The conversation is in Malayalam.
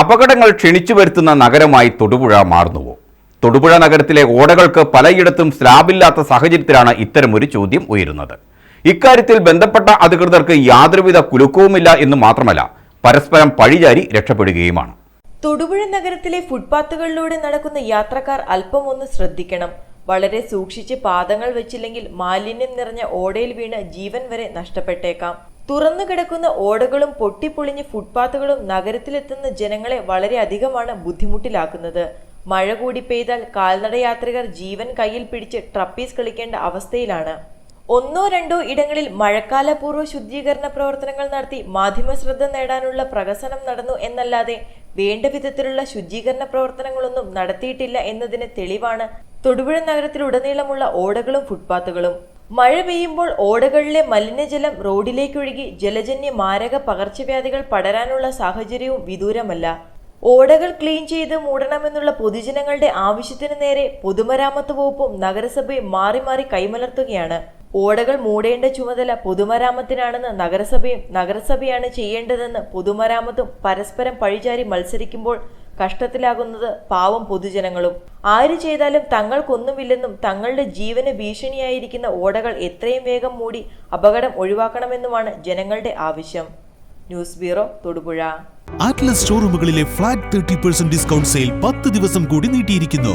അപകടങ്ങൾ ക്ഷണിച്ചു വരുത്തുന്ന നഗരമായി തൊടുപുഴ മാറുന്നുവോ? തൊടുപുഴ നഗരത്തിലെ ഓടകൾക്ക് പലയിടത്തും സ്ലാബില്ലാത്ത സാഹചര്യത്തിലാണ് ഇത്തരമൊരു ചോദ്യം ഉയരുന്നത്. ഇക്കാര്യത്തിൽ ബന്ധപ്പെട്ട അധികൃതർക്ക് യാതൊരുവിധ കുലുക്കവുമില്ല എന്ന് മാത്രമല്ല പരസ്പരം പഴിചാരി രക്ഷപ്പെടുകയുമാണ്. തൊടുപുഴ നഗരത്തിലെ ഫുട്പാത്തുകളിലൂടെ നടക്കുന്ന യാത്രക്കാർ അല്പം ഒന്ന് ശ്രദ്ധിക്കണം. വളരെ സൂക്ഷിച്ച് പാദങ്ങൾ വെച്ചില്ലെങ്കിൽ മാലിന്യം നിറഞ്ഞ ഓടയിൽ വീണ് ജീവൻ വരെ നഷ്ടപ്പെട്ടേക്കാം. തുറന്നു കിടക്കുന്ന ഓടകളും പൊട്ടിപ്പൊളിഞ്ഞ ഫുട്പാത്തുകളും നഗരത്തിലെത്തുന്ന ജനങ്ങളെ വളരെയധികമാണ് ബുദ്ധിമുട്ടിലാക്കുന്നത്. മഴ കൂടി പെയ്താൽ കാൽനടയാത്രികർ ജീവൻ കയ്യിൽ പിടിച്ച് ട്രപ്പീസ് കളിക്കേണ്ട അവസ്ഥയിലാണ്. ഒന്നോ രണ്ടോ ഇടങ്ങളിൽ മഴക്കാലപൂർവ ശുദ്ധീകരണ പ്രവർത്തനങ്ങൾ നടത്തി മാധ്യമ ശ്രദ്ധ നേടാനുള്ള പ്രകസനം നടന്നു എന്നല്ലാതെ വേണ്ട വിധത്തിലുള്ള ശുചീകരണ പ്രവർത്തനങ്ങളൊന്നും നടത്തിയിട്ടില്ല എന്നതിന് തെളിവാണ് തൊടുപുഴ നഗരത്തിലുടനീളമുള്ള ഓടകളും ഫുട്പാത്തുകളും. മഴ പെയ്യുമ്പോൾ ഓടകളിലെ മലിനജലം റോഡിലേക്കൊഴുകി ജലജന്യ മാരക പകർച്ചവ്യാധികൾ പടരാനുള്ള സാഹചര്യവും വിദൂരമല്ല. ഓടകൾ ക്ലീൻ ചെയ്ത് മൂടണമെന്നുള്ള പൊതുജനങ്ങളുടെ ആവശ്യത്തിന് നേരെ പൊതുമരാമത്ത് വകുപ്പും നഗരസഭയും മാറി മാറി കൈമലർത്തുകയാണ്. ഓടകൾ മൂടേണ്ട ചുമതല പൊതുമരാമത്തിനാണെന്ന് നഗരസഭയും നഗരസഭയാണ് ചെയ്യേണ്ടതെന്ന് പൊതുമരാമത്തും പരസ്പരം പഴിചാരി മത്സരിക്കുമ്പോൾ കഷ്ടത്തിലാകുന്നത് പാവം പൊതുജനങ്ങളും. ആര് ചെയ്താലും തങ്ങൾക്കൊന്നുമില്ലെന്നും തങ്ങളുടെ ജീവന് ഭീഷണിയായിരിക്കുന്ന ഓടകൾ എത്രയും വേഗം മൂടി അപകടം ഒഴിവാക്കണമെന്നുമാണ് ജനങ്ങളുടെ ആവശ്യം. News bureau Thodupuzha. Atlas ഷോറൂമുകളിലെ flat thirty percent discount sale പത്ത് ദിവസം കൂടി നീട്ടിയിരിക്കുന്നു.